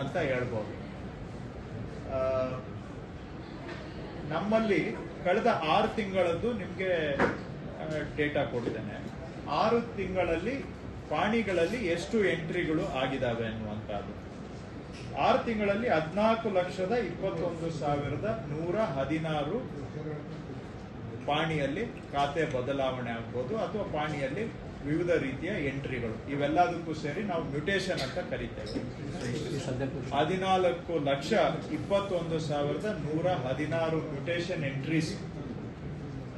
ಅಂತ ಹೇಳ್ಬೋದು. ನಮ್ಮಲ್ಲಿ ಕಳೆದ ಆರು ತಿಂಗಳದ್ದು ನಿಮಗೆ ಡೇಟಾ ಕೊಡ್ತೇನೆ ಆರು ತಿಂಗಳಲ್ಲಿ ಪಾಣಿಗಳಲ್ಲಿ ಎಷ್ಟು ಎಂಟ್ರಿಗಳು ಆಗಿದ್ದಾವೆ ಅನ್ನುವಂಥದ್ದು. ಆರು ತಿಂಗಳಲ್ಲಿ ಹದಿನಾಲ್ಕು ಲಕ್ಷದ ಇಪ್ಪತ್ತೊಂದು ಸಾವಿರದ ನೂರ ಹದಿನಾರು ಪಾಣಿಯಲ್ಲಿ ಖಾತೆ ಬದಲಾವಣೆ ಆಗ್ಬೋದು ಅಥವಾ ಪಾಣಿಯಲ್ಲಿ ವಿವಿಧ ರೀತಿಯ ಎಂಟ್ರಿಗಳು. ಇವೆಲ್ಲದಕ್ಕೂ ಸೇರಿ ನಾವು ಮ್ಯೂಟೇಶನ್ ಅಂತ ಕರಿತೇವೆ. ಹದಿನಾಲ್ಕು ಲಕ್ಷ ಇಪ್ಪತ್ತೊಂದು ಸಾವಿರದ ನೂರ ಹದಿನಾರು ಮ್ಯೂಟೇಶನ್ ಎಂಟ್ರೀಸ್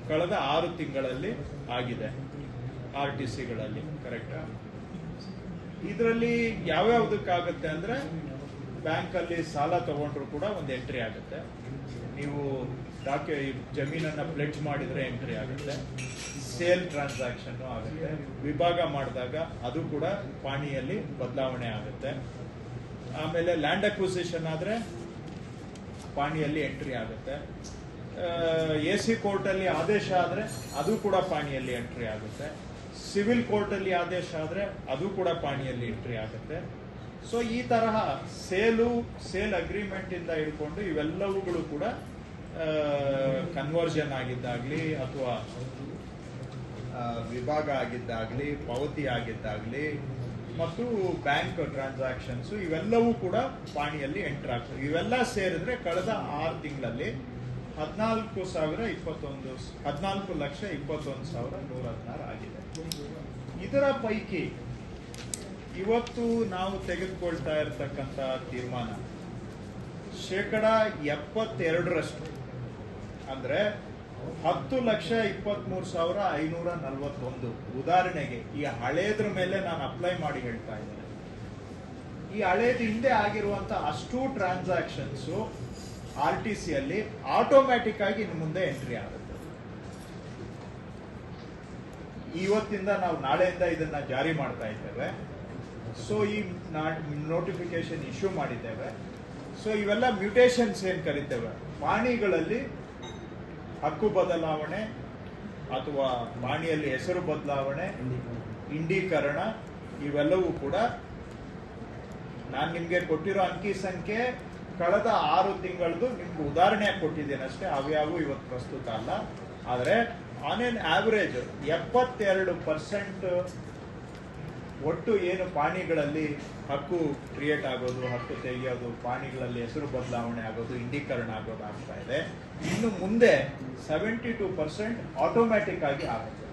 ಕಳೆದ ಆರು ತಿಂಗಳಲ್ಲಿ ಆಗಿದೆ. ಆರ್ ಟಿ ಸಿಗಳಲ್ಲಿ ಕರೆಕ್ಟಾ? ಇದರಲ್ಲಿ ಯಾವ್ಯಾವ್ದಕ್ಕಾಗತ್ತೆ ಅಂದ್ರೆ ಬ್ಯಾಂಕ್ ಅಲ್ಲಿ ಸಾಲ ತಗೊಂಡ್ರು ಕೂಡ ಒಂದು ಎಂಟ್ರಿ ಆಗುತ್ತೆ. ನೀವು ಡಾಕ್ಯು ಜಮೀನನ್ನ ಪ್ಲೆಡ್ಜ್ ಮಾಡಿದ್ರೆ ಎಂಟ್ರಿ ಆಗುತ್ತೆ. ಸೇಲ್ ಟ್ರಾನ್ಸಾಕ್ಷನ್ ಆಗುತ್ತೆ. ವಿಭಾಗ ಮಾಡಿದಾಗ ಅದು ಕೂಡ ಪಾಣಿಯಲ್ಲಿ ಬದಲಾವಣೆ ಆಗುತ್ತೆ. ಆಮೇಲೆ ಲ್ಯಾಂಡ್ ಅಕ್ವಿಸಿಷನ್ ಆದ್ರೆ ಪಾಣಿಯಲ್ಲಿ ಎಂಟ್ರಿ ಆಗುತ್ತೆ. ಎ ಸಿ ಕೋರ್ಟಲ್ಲಿ ಆದೇಶ ಆದ್ರೆ ಅದು ಕೂಡ ಪಾಣಿಯಲ್ಲಿ ಎಂಟ್ರಿ ಆಗುತ್ತೆ. ಸಿವಿಲ್ ಕೋರ್ಟಲ್ಲಿ ಆದೇಶ ಆದ್ರೆ ಅದು ಕೂಡ ಪಾಣಿಯಲ್ಲಿ ಎಂಟ್ರಿ ಆಗುತ್ತೆ. ಸೊ ಈ ತರಹ ಸೇಲು, ಸೇಲ್ ಅಗ್ರಿಮೆಂಟ್ ಇಂದ ಹಿಡ್ಕೊಂಡು ಇವೆಲ್ಲವುಗಳು ಕೂಡ ಕನ್ವರ್ಷನ್ ಆಗಿದ್ದಾಗ್ಲಿ ಅಥವಾ ವಿಭಾಗ ಆಗಿದ್ದಾಗಲಿ, ಪಾವತಿ ಆಗಿದ್ದಾಗಲಿ, ಮತ್ತು ಬ್ಯಾಂಕ್ ಟ್ರಾನ್ಸಾಕ್ಷನ್ಸ್ ಇವೆಲ್ಲವೂ ಕೂಡ ಪಾಣಿಯಲ್ಲಿ ಎಂಟರ್ ಆಗ್ತವೆ ಇವೆಲ್ಲ ಸೇರಿದ್ರೆ ಕಳೆದ ಆರು ತಿಂಗಳಲ್ಲಿ ಹದಿನಾಲ್ಕು ಸಾವಿರ ಇಪ್ಪತ್ತೊಂದು ಹದಿನಾಲ್ಕು ಲಕ್ಷ ಇಪ್ಪತ್ತೊಂದು ಸಾವಿರ ನೂರ ಹದಿನಾರು ಆಗಿದೆ. ಇದರ ಪೈಕಿ ಇವತ್ತು ನಾವು ತೆಗೆದುಕೊಳ್ತಾ ಇರತಕ್ಕಂತ ತೀರ್ಮಾನ ಶೇಕಡ ಎಪ್ಪತ್ತೆರಡರಷ್ಟು. ಅಂದ್ರೆ ಹತ್ತು ಲಕ್ಷ ಇಪ್ಪತ್ಮೂರು ಸಾವಿರ ಐನೂರ ನಲವತ್ತೊಂದು. ಉದಾಹರಣೆಗೆ, ಈ ಹಳೇದ್ರ ಮೇಲೆ ನಾನು ಅಪ್ಲೈ ಮಾಡಿ ಹೇಳ್ತಾ ಇದ್ದೇನೆ. ಈ ಹಳೇದ ಹಿಂದೆ ಆಗಿರುವಂತ ಅಷ್ಟು ಟ್ರಾನ್ಸಾಕ್ಷನ್ಸ್ ಆರ್ ಟಿ ಸಿ ಅಲ್ಲಿ ಆಟೋಮ್ಯಾಟಿಕ್ ಆಗಿ ಇನ್ನು ಮುಂದೆ ಎಂಟ್ರಿ ಆಗುತ್ತೆ. ಇವತ್ತಿಂದ ನಾವು ನಾಳೆಯಿಂದ ಇದನ್ನ ಜಾರಿ ಮಾಡ್ತಾ ಇದ್ದೇವೆ. ಸೊ ಈ ನೋಟಿಫಿಕೇಶನ್ ಇಶ್ಯೂ ಮಾಡಿದ್ದೇವೆ. ಸೊ ಇವೆಲ್ಲ ಮ್ಯೂಟೇಶನ್ಸ್ ಏನು ಕರಿತೇವೆ? ಪಾಣಿಗಳಲ್ಲಿ ಹಕ್ಕು ಬದಲಾವಣೆ ಅಥವಾ ಪಾಣಿಯಲ್ಲಿ ಹೆಸರು ಬದಲಾವಣೆ, ಇಂಡೀಕರಣ, ಇವೆಲ್ಲವೂ ಕೂಡ ನಾನು ನಿಮಗೆ ಕೊಟ್ಟಿರೋ ಅಂಕಿ ಸಂಖ್ಯೆ ಕಳೆದ ಆರು ತಿಂಗಳದು ನಿಮ್ಗೆ ಉದಾಹರಣೆ ಕೊಟ್ಟಿದ್ದೇನೆ ಅಷ್ಟೇ, ಅವ್ಯಾವು ಇವತ್ತು ಪ್ರಸ್ತುತ ಅಲ್ಲ. ಆದರೆ ಆನ್ ಎನ್ ಆವರೇಜ್ ಎಪ್ಪತ್ತೆರಡು ಪರ್ಸೆಂಟ್ ಒಟ್ಟು ಏನು ಪಾಣಿಗಳಲ್ಲಿ ಹಕ್ಕು ಕ್ರಿಯೇಟ್ ಆಗೋದು, ಹಕ್ಕು ತೆಗೆಯೋದು, ಪಾಣಿಗಳಲ್ಲಿ ಹೆಸರು ಬದಲಾವಣೆ ಆಗೋದು, ಇಂಡೀಕರಣ ಆಗೋದು ಆಗ್ತಾ ಇದೆ. ಇನ್ನು ಮುಂದೆ ಸೆವೆಂಟಿ ಟೂ ಪರ್ಸೆಂಟ್ ಆಟೋಮ್ಯಾಟಿಕ್ ಆಗಿ ಆಗುತ್ತೆ.